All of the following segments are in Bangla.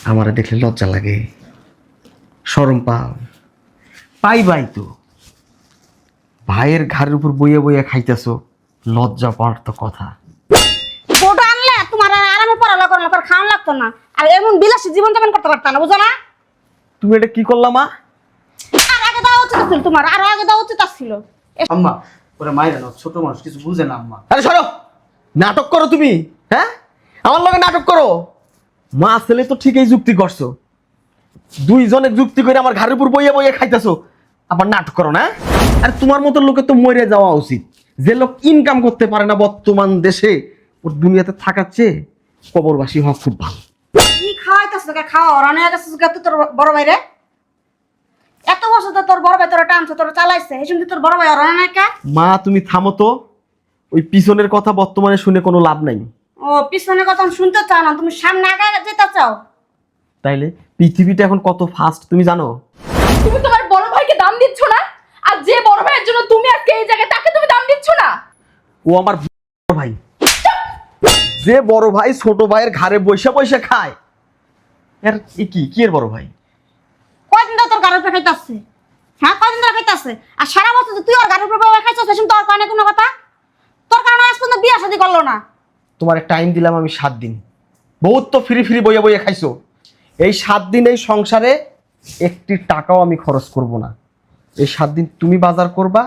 আমারে দেখলে লজ্জা লাগে। সরম পাও। পাই ভাই তো। ভাইয়ের ঘাড়ের উপর বইয়ে বইয়ে খাইতেছো লজ্জা পাওয়ার তো কথা। বউটা আনলে তোমার আর আরামে পড়ালা করালা করে খাওয়ান লাগতো না। আর এমন বিলাসী জীবন যাপন করতে পারতো না বুঝো না? তুমি এটা কি করলা মা? আর আগে দেওয়া উচিত ছিল তোমার আরও আগে দেওয়া উচিত ছিল আম্মা ওরা মায়ের না ছোট মানুষ কিছু বুঝে না আম্মা। আরে সরো! নাটক করো তুমি হ্যাঁ? আমার লগে নাটক করো। মা ছেলে তো ঠিকই যুক্তি করছ। দুইজনে যুক্তি করে আমার ঘাড়ের উপর বইয়ে বইয়ে খাইতেছো। আবার নাটক করো না? আর তোমার মতো লোকে তো মরে যাওয়া উচিত। যে লোক ইনকাম করতে পারে না বর্তমান দেশে ওর দুনিয়াতে থাকার চেয়ে কবরবাসী হওয়া খুব ভালো। কি খাওয়াইতেছ তোকে খাওয়া গেছে তোর বড় ভাইরে? এত বছর তো তোর বড় ভাই তোর টানছে তোর চালাইছে এই শুনতে তোর বড় ভাই কে? মা তুমি থামো তো। ওই পিছনের কথা বর্তমানে শুনে কোনো লাভ নাই। ও পিছনে কথা আমি শুনতে চাও না তুমি সামনে আগে যেতে চাও। তাইলে পৃথিবীটা এখন কত ফাস্ট তুমি জানো? তুমি তোমার বড় ভাইকে দাম দিচ্ছ না? আর যে বড় ভাইয়ের জন্য তুমি আজকে এই জায়গায় তাকে তুমি দাম দিচ্ছ না? ও আমার বড় ভাই। যে বড় ভাই ছোট ভাইয়ের ঘাড়ে বসে বসে খায়। এর এ কি? কি এর বড় ভাই? কয়দিন ধরে তোর গাড়ির উপরে খাইতেছে? হ্যাঁ কয়দিন ধরে খাইতেছে? আর সারা বছর তুই ওর গাড়ির উপরে খাইছিস সেসব তোর কানে কোনো কথা? তোর কারণে আজ পর্যন্ত বিয়ে শাদি করল না। তোমার টাইম দিলাম আমি সাত দিন। বহুত তো ফ্রি ফ্রি বইয়ে বইয়ে খাইছো। এই সাত দিন এই সংসারে একটি টাকাও আমি খরচ করব না। এই সাত দিন তুমি বাজার করবা,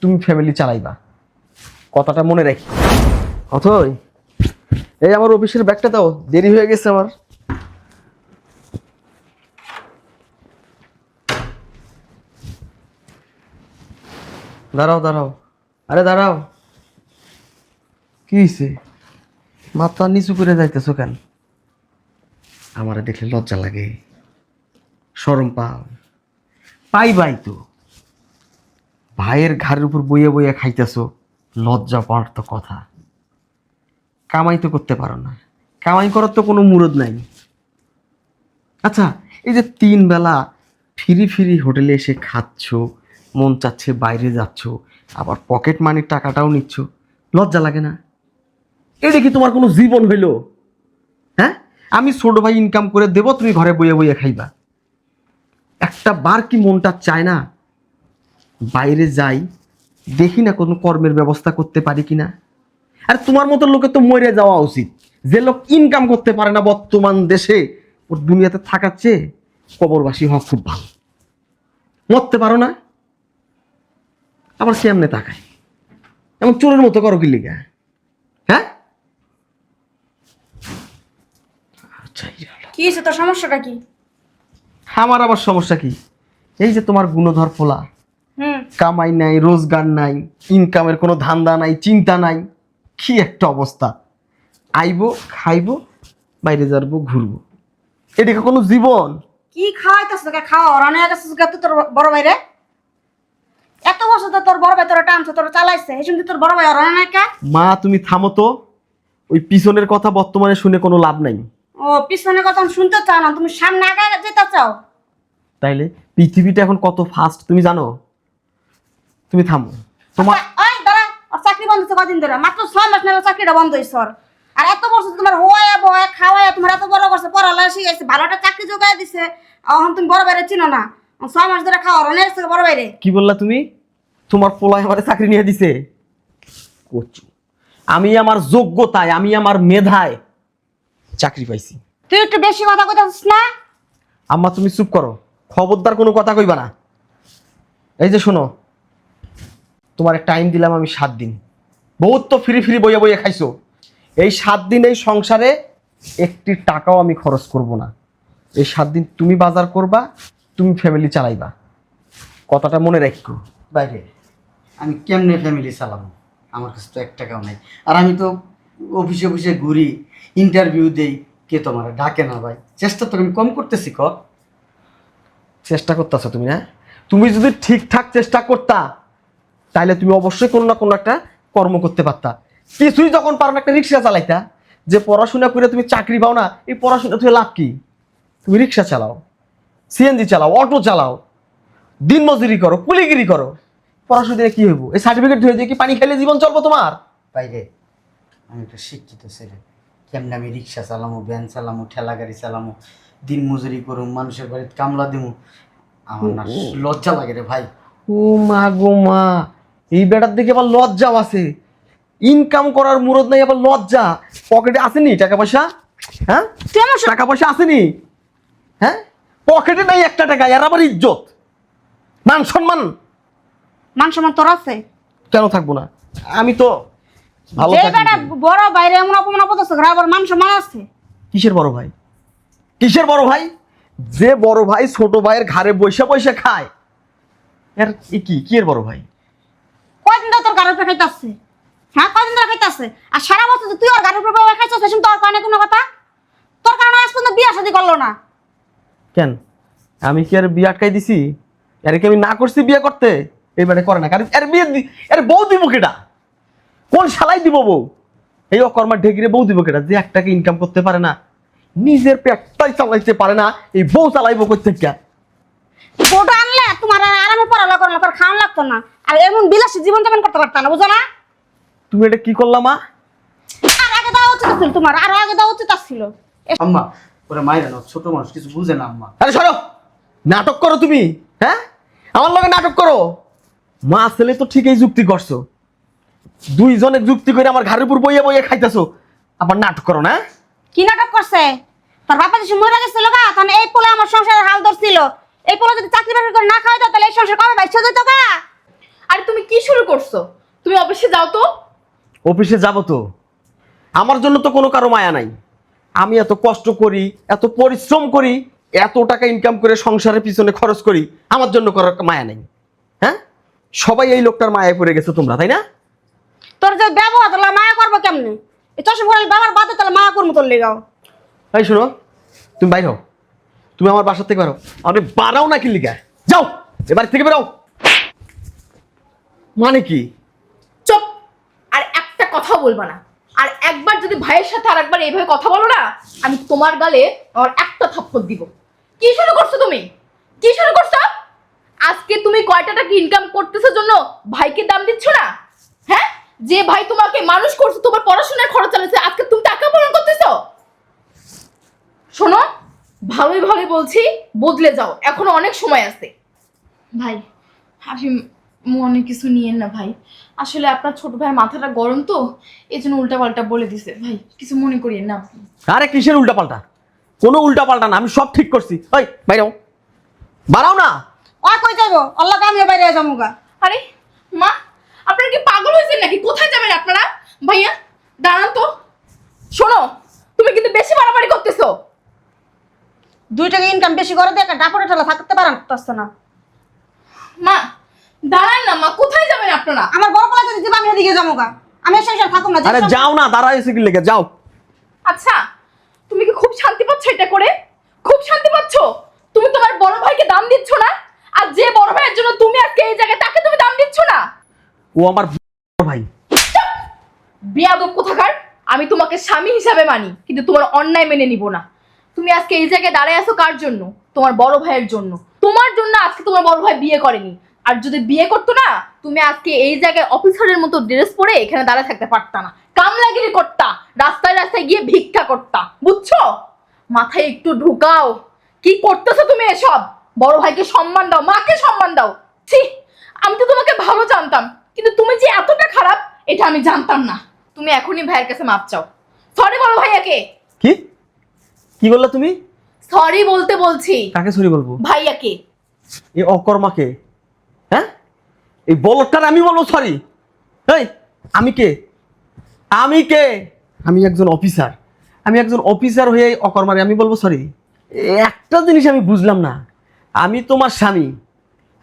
তুমি ফ্যামিলি চালাইবা। কথাটা মনে রাখি। অথই, এই আমার অফিসের ব্যাগটা দাও, দেরি হয়ে গেছে আমার। দাঁড়াও দাঁড়াও। আরে দাঁড়াও। কি হয়েছে মাথা নিচু করে যাইতেছো কেন? আমারে দেখলে লজ্জা লাগে। সরম পাও। পাই ভাই তো। ভাইয়ের ঘাড়ের উপর বইয়ে বইয়ে খাইতেছো লজ্জা পাওয়ার তো কথা। কামাই তো করতে পারো না। কামাই করার তো কোনো মুরদ নাই। আচ্ছা এই যে তিন বেলা ফিরি ফিরি হোটেলে এসে খাচ্ছ মন চাচ্ছে বাইরে যাচ্ছ আবার পকেট মানির টাকাটাও নিচ্ছ লজ্জা লাগে না? এটা কি তোমার কোনো জীবন হইল? হ্যাঁ? আমি ছোট ভাই ইনকাম করে দেব, তুমি ঘরে বইয়ে বইয়ে খাইবা। একটা বার কি মনটা চায় না? বাইরে যাই, দেখি না কোনো কর্মের ব্যবস্থা করতে পারি কিনা। আর তোমার মতো লোকে তো মরে যাওয়া উচিত। যে লোক ইনকাম করতে পারে না বর্তমান দেশে, ওর দুনিয়াতে থাকার চেয়ে কবরবাসী হওয়া খুব ভালো। মরতে পারো না, আবার কেমনে তাকায়? এমন চোরের মতো করো কি লিগা হ্যাঁ আচ্ছা এই হলো। কি হয়েছে? তোর সমস্যাটা কি? আমার আবার সমস্যা কি? এই যে তোমার গুণধর ফোলা কামাই নাই রোজগার নাই ইনকামের কোনো ধান্দা নাই চিন্তা নাই কি একটা অবস্থা। আইবো খাইবো বাইরে যাব ঘুরবো। এদিকে কোনো জীবন? কি খাওয়াইতেছ তোকে? খাওয়া রান্না গেছে তুই তোর বড় ভাইরে। এত বছর তো তোর বড় ভাই তোর টানছে তোর চালাইছে এই শুনতে তোর বড় ভাই রান্না কে? মা তুমি থামো তো। ওই পিছনের কথা বর্তমানে শুনে কোনো লাভ নাই। ও পিছনে কথা আমি শুনতে চাও না তুমি সামনে আগে যেতে চাও। তাইলে পৃথিবীটা এখন কত ফাস্ট তুমি জানো? তুমি থামো। তোমার ওই দাঁড়া ওর চাকরি বন্ধ হচ্ছে কদিন ধরে? মাত্র ছয় মাস নেবে চাকরিটা বন্ধ হয়েছে ওর। আর এত বছর তোমার হওয়া বয়া খাওয়ায় তোমার এত বড় করছে পড়ালে শিখেছে ভালো একটা চাকরি যোগায় দিছে। এখন তুমি বড় বাইরে চিনো না। ছয় মাস ধরে খাওয়া অনেক বড় বাইরে। কি বললা তুমি? তোমার পোলায় আমার চাকরি নিয়ে দিছে। কচু। আমি আমার যোগ্যতায় আমি আমার মেধায় চাকরি পাইছি। তুই একটু বেশি কথা কইতেছিস না? আম্মা তুমি চুপ করো। খবরদার কোনো কথা কইবা না। এই যে শোনো তোমার টাইম দিলাম আমি সাত দিন। বহুত তো ফ্রি ফ্রি বইয়া বইয়ে খাইছো। এই সাত দিন এই সংসারে একটি টাকাও আমি খরচ করব না। এই সাত দিন তুমি বাজার করবা তুমি ফ্যামিলি চালাইবা। কথাটা মনে রাখো বাইরে আমি কেমনে ফ্যামিলি চালাবো? আমার কাছে তো এক টাকাও নাই। আর আমি তো অফিসে অফিসে ঘুরি ইন্টারভিউ দেই কে তোমার ডাকে না ভাই? চেষ্টা তো আমি কম করতেছি ক? চেষ্টা করতেছো তুমি না তুমি যদি ঠিকঠাক চেষ্টা করতা তাহলে তুমি অবশ্যই কোনো না কোনো একটা কর্ম করতে পারতা। কিছুই যখন পারো না একটা রিক্সা চালাইতা। যে পড়াশোনা করে তুমি চাকরি পাও না এই পড়াশোনা তুমি লাভ কি? তুমি রিক্সা চালাও সিএনজি চালাও অটো চালাও দিন মজুরি করো কুলিগিরি করো। পড়াশোনা দিয়ে কি হইব? এই সার্টিফিকেট হয়ে দিয়ে কি পানি খেলে জীবন চলবো তোমার? বাইরে আমি একটা শিক্ষিত ছেলে। কেমনে আমি রিক্সা চালামো ভ্যান চালামো ঠেলা গাড়ি চালামো দিন মজুরি করুম মানুষের বাড়িতে কামলা দিমু। আমার না লজ্জা লাগে রে ভাই। ও মা গো মা এই বেটার দিকে আবার লজ্জাও আছে। ইনকাম করার মুরদ নাই আবার লজ্জা। পকেটে আসেনি টাকা পয়সা? হ্যাঁ? টাকা পয়সা আসেনি? হ্যাঁ? পকেটে নাই একটা টাকা এর আবার ইজ্জত। মান সম্মান। মান সম্মান তোর আছে? কেন থাকব না? আমি তো ভালো যে বেটা বড় বাইরে এমন অপমান অপদস্থ করে আবার মান আছে? কিসের বড় ভাই? কিসের বড় ভাই? যে বড় ভাই ছোট ভাইয়ের ঘাড়ে বৈশা বৈশা খায়। এর এ কি? কি এর বড় ভাই? ধরে তোর গাড়ির উপরে খাইতেছে? হ্যাঁ ধরে খাইতেছে? আর সারা বছর তুই ওর গাড়ির উপরে বসে খাইছিস সেসব তোর কারণে কোনো কথা? তোর কারণে আজ পর্যন্ত বিয়ে শাদি করল না। কেন? আমি কি আর বিয়ে আটকাই দিছি? আরে কি আমি না করছি বিয়ে করতে? এবারে করে না কারণ এর বিয়ে এর বউ দিব কেটা কোন শালাই দিব বউ? এই অকর্মার ঢেকিরে বউ দিব কেটা যে একটাকে ইনকাম করতে পারে না নিজের পেটটাই চালাইতে পারে না এই বউ চালাইবো করতে কে বউটা আনলে তোমার আর আরামে পড়ালা করল তোর খাওয়ান লাগতো না। আর এমন বিলাসী জীবন যাপন করতে পারতো না বুঝো না? তুমি এটা কি করলা মা? আর আগে দেওয়া উচিত ছিল তোমার আরও আগে দেওয়া উচিত ছিল আম্মা ওরা মায়ের না ছোট মানুষ কিছু বুঝে না আম্মা। আরে সরো! নাটক করো তুমি হ্যাঁ? আমার লগে নাটক করো। মা ছেলে তো ঠিকই যুক্তি করছ। দুইজনে যুক্তি করে আমার ঘরের উপর বইয়ে বইয়ে খাইতেছো। আবার নাটক করো না? কি নাটক করছে? তোর বাপা যে মরে গেছিল গা তখন এই পোলা আমার সংসারের হাল ধরছিল। এই পোলা যদি চাকরি বাকরি করে না খাওয়া যেত তাহলে এই সংসার কবে বাইশ যেত গা? আরে তুমি কি শুরু করছ? তুমি অফিসে যাও তো। অফিসে যাব তো। আমার জন্য তো কোনো কারও মায়া নাই। আমি এত কষ্ট করি এত পরিশ্রম করি এত টাকা ইনকাম করে সংসারের পিছনে খরচ করি আমার জন্য করার মায়া নেই। হ্যাঁ? সবাই এই লোকটার মায়ায় পড়ে গেছো তোমরা তাই না? তোর যে ব্যবহার তাহলে মায়া করব কেমনে? এই চশমা পরে ব্যবহার বাদে তাহলে মায়া করব তোর লেগাও এই শোনো তুমি বাইর হও। তুমি আমার বাসা থেকে বেরো আমি বাড়াও না কি লিগা? যাও এবার থেকে বেরো মানে কি? চুপ! আর একটা কথা বলবা না। আর একবার যদি ভাইয়ের সাথে আর একবার এইভাবে কথা বলো না আমি তোমার গালে আর একটা থাপ্পড় দিব। কি শুরু করছ তুমি? কি শুরু করছ? আজকে তুমি কয়টা টাকা ইনকাম করতেছো জন্য ভাইকে দাম দিচ্ছ না? হ্যাঁ? যে ভাই তোমাকে মানুষ করছে তোমার পড়াশোনার খরচ চালাচ্ছে আজকে তুমি টাকা পূরণ করতেছো? শোনো ভালোই ভালোই বলছি বদলে যাও। এখনও অনেক সময় আছে। ভাই আপনি মনে কিছু নিয়েন না ভাই। আসলে আপনার ছোট ভাইয়ের মাথাটা গরম তো এই জন্য উল্টাপাল্টা বলে দিছে। ভাই কিছু মনে করিয়েন না আপনি। আরে কিসের উল্টা পাল্টা কোনো উল্টা পাল্টা না আমি সব ঠিক করছি। ওই বাইরেও বাড়াও না। ও কই যাইবো? আল্লাহ আমিও বাইরে যাব গা আরে মা আপনারা কি পাগল হয়েছেন নাকি? কোথায় যাবেন আপনারা? ভাইয়া দাঁড়ান তো। শোনো তুমি কিন্তু বেশি বাড়াবাড়ি করতেছো। দুই টাকা ইনকাম বেশি করে দেখে ডাপড়ে ঠেলা থাকতে পারেন পারছে না। মা দাঁড়ান না মা কোথায় যাবেন আপনারা? আমার বড় পোলা যদি দিবা আমি এদিকে যাব গা। আমি এই সংসার থাকুম না আরে যাও না দাঁড়া এসে কি লেগে যাও। আচ্ছা তুমি কি খুব শান্তি পাচ্ছ এটা করে? খুব শান্তি পাচ্ছ? তুমি তোমার বড় ভাইকে দাম দিচ্ছ না? আর যে বড় ভাইয়ের জন্য তুমি আজকে এই জায়গায় তাকে তুমি দাম দিচ্ছ না ও আমার ভাই। বিয়াদব কোথাকার? আমি তোমাকে স্বামী হিসাবে মানি, কিন্তু তোমার অন্যায় মেনে নিব না। তুমি আজকে এই জায়গায় দাঁড়ায় আছো কার জন্য? তোমার বড় ভাইয়ের জন্য। তোমার জন্য আজকে তোমার বড় ভাই বিয়ে করেনি। আর যদি বিয়ে করতো না, তুমি আজকে এই জায়গায় অফিসারের মতো ড্রেস পরে এখানে দাঁড়ায় থাকতে পারতা না। কামলাগিরি করতা, রাস্তায় রাস্তায় গিয়ে ভিক্ষা করতা, বুঝছ? মাথায় একটু ঢুকাও। কি করতেছো তুমি এসব? বড় ভাইকে সম্মান দাও, মাকে সম্মান দাও। ছি, আমি তো তোমাকে ভালো জানতাম। কিন্তু তুমি যে এতটা খারাপ এটা আমি জানতাম না। তুমি এখনই ভাইয়ের কাছে মাপ চাও। সরি বলো ভাইয়াকে। কি? কি বললা তুমি? সরি বলতে বলছি। কাকে সরি বলব? ভাইয়াকে। এই অকর্মাকে। হ্যাঁ? এই বলটার আমি বলব সরি এই আমি কে? আমি কে? আমি একজন অফিসার আমি একজন অফিসার হয়ে এই অকর্মারে আমি বলব সরি একটা জিনিস আমি বুঝলাম না। আমি তোমার স্বামী।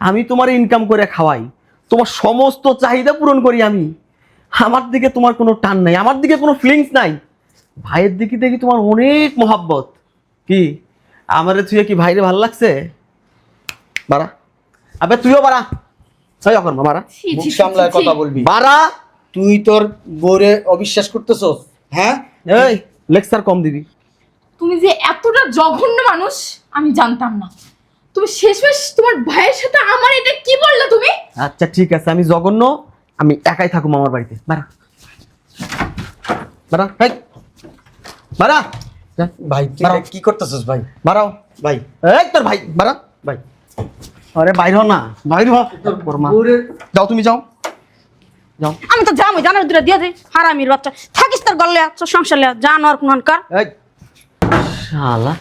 আমি তোমার ইনকাম করে খাওয়াই। তোমার সমস্ত চাহিদা পূরণ করি আমি। আমার দিকে তোমার কোনো টান নাই আমার দিকে কোনো ফিলিংস নাই। ভাইয়ের দিকে দেখি তোমার অনেক মহাব্বত। কি? আমারে তুই কি ভাইরে ভালো লাগছে? বাড়া। আবে তুইও বাড়া। তাই অকর্মা বাড়া। মুখ সামলায় কথা বলবি। বাড়া। তুই তোর বোরে অবিশ্বাস করতেছস হ্যাঁ? এই লেকচার কম দিবি। তুমি যে এতটা জঘন্য মানুষ আমি জানতাম না। তুমি শেষমেশ তোমার ভাইয়ের সাথে আমার এটা কি বললে তুমি? আচ্ছা ঠিক আছে আমি জঘন্য আমি একাই থাকুম আমার বাড়িতে। বাড়া। বাড়া এই বাড়া। ভাই তুই বাড়াও। কি করতেছিস ভাই? বাড়াও। ভাই। এই তোর ভাই বাড়া। ভাই। আরে বাইর হ না। বাইর হ। তোর মা। যাও তুমি যাও। যাও। আমি তো যাব জানার দূরে দিয়ে দিই। হারামির বাচ্চা। থাকিস তোর গল্লে তোর সংসার লিয়া। জানো আর কোনকার এই শালা।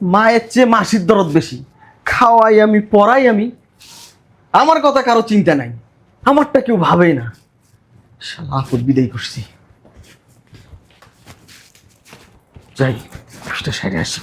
মায়ের চেয়ে মাসির দরদ বেশি। খাওয়াই আমি, পড়াই আমি, আমার কথা কারও চিন্তা নাই। আমারটা কেউ ভাবে না। শালা বিদায় করছি। যাই, কাজটা সেরে আসি।